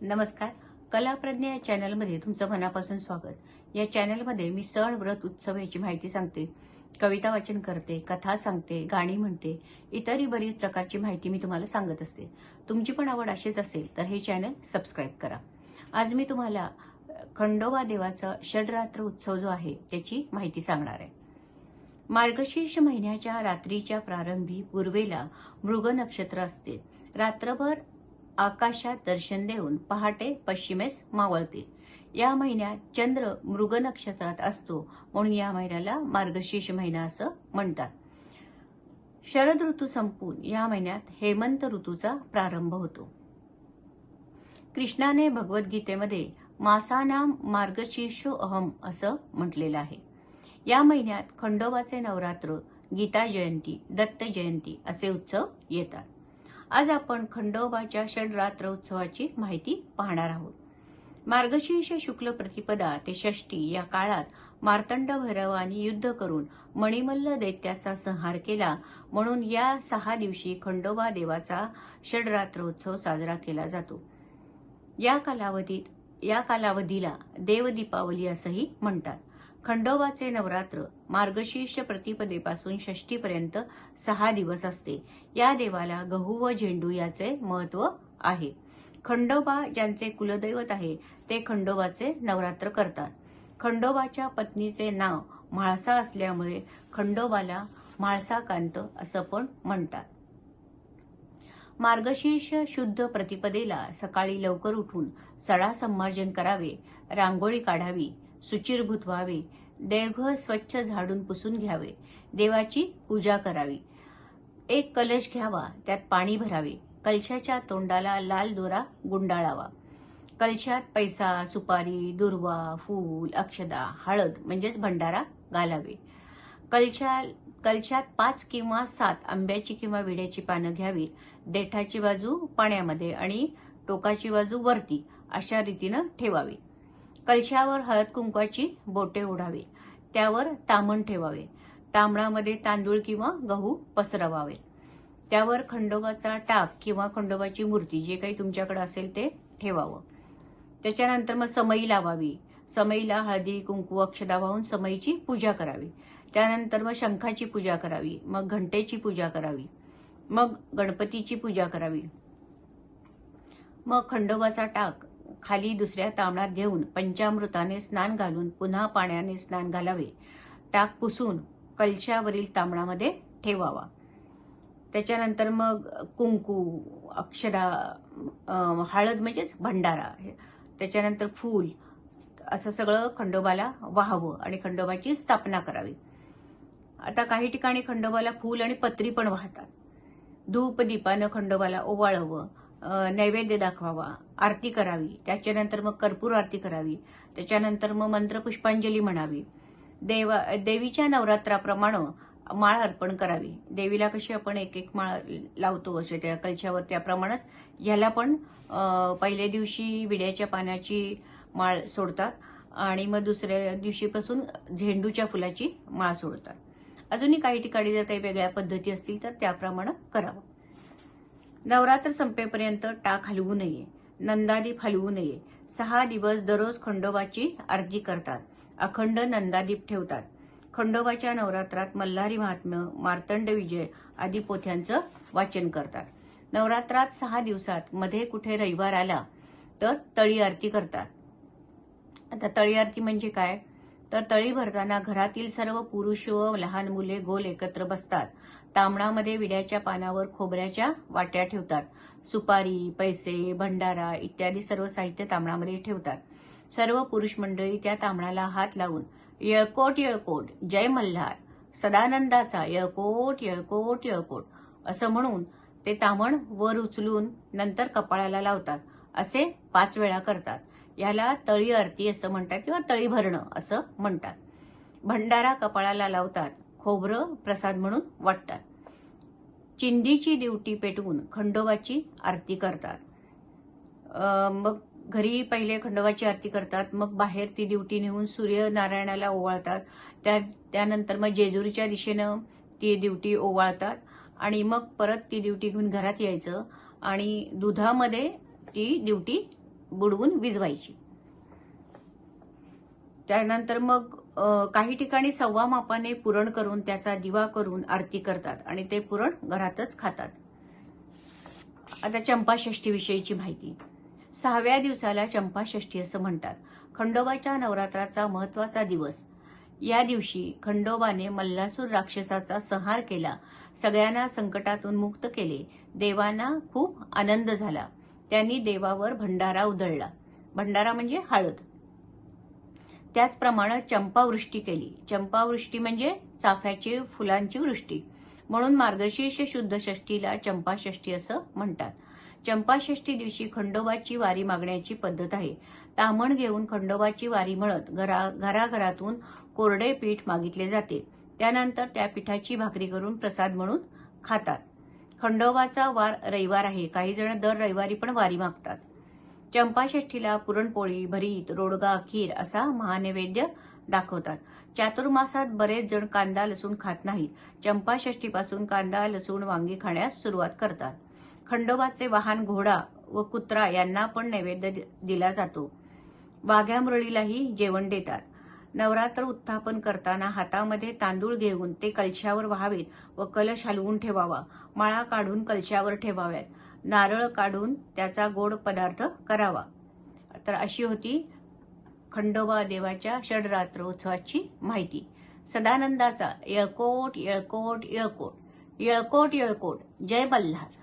नमस्कार. कलाप्रज्ञा या चॅनलमध्ये तुमचं मनापासून स्वागत. या चॅनलमध्ये मी सण व्रत उत्सव याची माहिती सांगते. कविता वाचन करते कथा सांगते गाणी म्हणते इतरही बरीच प्रकारची माहिती मी तुम्हाला सांगत असते. तुमची पण आवड अशीच असेल तर हे चॅनल सबस्क्राईब करा. आज मी तुम्हाला खंडोबा देवाचा षडरात्र उत्सव जो आहे त्याची माहिती सांगणार आहे. मार्गशीर्ष महिन्याच्या रात्रीच्या प्रारंभी पूर्वेला मृग नक्षत्र असते. रात्रभर आकाशात दर्शन देऊन पहाटे पश्चिमेस मावळतील. या महिन्यात चंद्र मृग नक्षत्रात असतो म्हणून या महिन्याला मार्गशीर्ष महिना असं म्हणतात. शरद ऋतू संपून या महिन्यात हेमंत ऋतूचा प्रारंभ होतो. कृष्णाने भगवद्गीतेमध्ये मासानाम मार्गशीर्षो अहम असं म्हटलेलं आहे. या महिन्यात खंडोबाचे नवरात्र गीता जयंती दत्त जयंती असे उत्सव येतात. आज आपण खंडोबाच्या षडरात्र उत्सवाची माहिती पाहणार आहोत. मार्गशीर्ष शुक्ल प्रतिपदा ते षष्टी या काळात मार्तंड भैरवानी युद्ध करून मणिमल्ल दैत्याचा संहार केला म्हणून या सहा दिवशी खंडोबा देवाचा षडरात्र उत्सव साजरा केला जातो. या कालावधीत या कालावधीला देवदीपावली असंही म्हणतात. खंडोबाचे नवरात्र मार्गशीर्ष प्रतिपदेपासून षष्टीपर्यंत सहा दिवस असते. या देवाला गहू व झेंडू याचे महत्त्व आहे. खंडोबा ज्यांचे कुलदैवत आहे ते खंडोबाचे नवरात्र करतात. खंडोबाच्या पत्नीचे नाव म्हाळसा असल्यामुळे खंडोबाला म्हाळसाकांत असं पण म्हणतात. मार्गशीर्ष शुद्ध प्रतिपदेला सकाळी लवकर उठून सडा संमार्जन करावे रांगोळी काढावी सुचिरभूत व्हावे. देवघर स्वच्छ झाडून पुसून घ्यावे. देवाची पूजा करावी. एक कलश घ्यावा त्यात पाणी भरावे. कलशाच्या तोंडाला लाल दोरा गुंडाळावा. कलशात पैसा सुपारी दुर्वा फूल अक्षदा हळद म्हणजेच भंडारा घालावे. कलशा कलशात पाच किंवा सात आंब्याची किंवा विड्याची पानं घ्यावी. देठाची बाजू पाण्यामध्ये आणि टोकाची बाजू वरती अशा रीतीनं ठेवावी. कलशावर हळद कुंकवाची बोटे ओढावी. त्यावर तामण ठेवावे. तांबणामध्ये तांदूळ किंवा गहू पसरवावे. त्यावर खंडोबाचा टाक किंवा खंडोबाची मूर्ती जे काही तुमच्याकडे असेल ते ठेवावं. त्याच्यानंतर मग समई लावावी. समईला हळदी कुंकू अक्षदा वाहून समईची पूजा करावी. त्यानंतर मग शंखाची पूजा करावी. मग घंटेची पूजा करावी. मग गणपतीची पूजा करावी. मग खंडोबाचा टाक खाली दुसऱ्या तांबणात घेऊन पंचामृताने स्नान घालून पुन्हा पाण्याने स्नान घालावे. टाक पुसून कलशावरील तांबणामध्ये ठेवावा. त्याच्यानंतर मग कुंकू अक्षदा हळद म्हणजेच भंडारा त्याच्यानंतर फूल असं सगळं खंडोबाला वाहावं आणि खंडोबाची स्थापना करावी. आता काही ठिकाणी खंडोबाला फूल आणि पत्री पण वाहतात. धूप दीपानं खंडोबाला ओवाळावं नैवेद्य दाखवावा आरती करावी त्याच्यानंतर मग कर्पूर आरती करावी त्याच्यानंतर मग मंत्र पुष्पांजली म्हणावी. देवा देवीच्या नवरात्राप्रमाणे माळ अर्पण करावी. देवीला कशी आपण एक एक माळ लावतो असे त्या कलशावर त्याप्रमाणेच ह्याला पण पहिल्या दिवशी विड्याच्या पाण्याची माळ सोडतात आणि मग दुसऱ्या दिवशीपासून झेंडूच्या फुलाची माळ सोडतात. अजूनही काही ठिकाणी जर काही वेगळ्या पद्धती असतील तर त्याप्रमाणे करावं. नवरात्र संपेपर्यंत टाक हलवू नये नंदादीप हलवू नये. सहा दिवस दररोज खंडोबाची आरती करतात. अखंड नंदादीप ठेवतात. खंडोबाच्या नवरात्रात मल्हारी महात्म्य मार्तंड विजय आदी पोथ्यांचं वाचन करतात. नवरात्रात सहा दिवसात मध्ये कुठे रविवार आला तर तळी आरती करतात. आता तळी आरती म्हणजे काय? तर तळी भरताना घरातील सर्व पुरुष व लहान मुले गोल एकत्र बसतात. तांबणामध्ये विड्याच्या पानावर खोबऱ्याच्या वाट्या ठेवतात. सुपारी पैसे भंडारा इत्यादी सर्व साहित्य तांबणामध्ये ठेवतात. सर्व पुरुष मंडळी त्या तांबणाला हात लावून येळकोट येळकोट जय मल्हार सदानंदाचा येळकोट येळकोट येळकोट असं म्हणून ते तामण वर उचलून नंतर कपाळाला लावतात. असे पाच वेळा करतात. याला तळी आरती असं म्हणतात किंवा तळी भरणं असं म्हणतात. भंडारा कपाळाला लावतात खोबरं प्रसाद म्हणून वाटतात. चिंदीची ड्युटी पेटवून खंडोबाची आरती करतात. मग घरी पहिले खंडोबाची आरती करतात मग बाहेर ती ड्युटी नेऊन सूर्यनारायणाला ओवाळतात. त्या त्यानंतर मग जेजुरीच्या दिशेनं ती ड्युटी ओवाळतात आणि मग परत ती ड्युटी घेऊन घरात यायचं आणि दुधामध्ये ती ड्युटी बुडवून विजवायची. त्यानंतर मग काही ठिकाणी सव्वा मापाने पुरण करून त्याचा दिवा करून आरती करतात आणि ते पुरण घरातच खातात. आता चंपाषष्ठीविषयीची माहिती. सहाव्या दिवसाला चंपाषष्ठी असं म्हणतात. खंडोबाच्या नवरात्राचा महत्त्वाचा दिवस. या दिवशी खंडोबाने मल्लासूर राक्षसाचा संहार केला. सगळ्यांना संकटातून मुक्त केले. देवांना खूप आनंद झाला. त्यांनी देवावर भंडारा उधळला. भंडारा म्हणजे हळद. त्याचप्रमाणे चंपावृष्टी केली. चंपावृष्टी म्हणजे चाफ्याची फुलांची वृष्टी. म्हणून मार्गशीर्ष शुद्ध षष्टीला चंपाषष्ठी असं म्हणतात. चंपाषष्ठी दिवशी खंडोबाची वारी मागण्याची पद्धत आहे. तामण घेऊन खंडोबाची वारी म्हणत घरा घराघरातून कोरडे पीठ मागितले जाते. त्यानंतर त्या पिठाची भाकरी करून प्रसाद म्हणून खातात. खंडोबाचा वार रविवार आहे. काही जण दर रविवारी पण वारी मागतात. चंपाषष्ठीला पुरणपोळी भरीत रोडगा खीर असा महानैवेद्य दाखवतात. चातुर्मासात बरेच जण कांदा लसूण खात नाहीत. चंपाषष्ठीपासून कांदा लसूण वांगी खाण्यास सुरुवात करतात. खंडोबाचे वाहन घोडा व कुत्रा यांना पण नैवेद्य दि- दिला जातो. वाघ्या मुरळीलाही जेवण देतात. नवरात्र उत्थापन करताना हातामध्ये तांदूळ घेऊन ते कलशावर व्हावेत व कलश हलवून ठेवावा. माळा काढून कलशावर ठेवाव्यात. नारळ काढून त्याचा गोड पदार्थ करावा. तर अशी होती खंडोबा देवाच्या षडरात्र उत्सवाची माहिती. सदानंदाचा येळकोट येळकोट येळकोट. येळकोट येळकोट. जय बल्हार.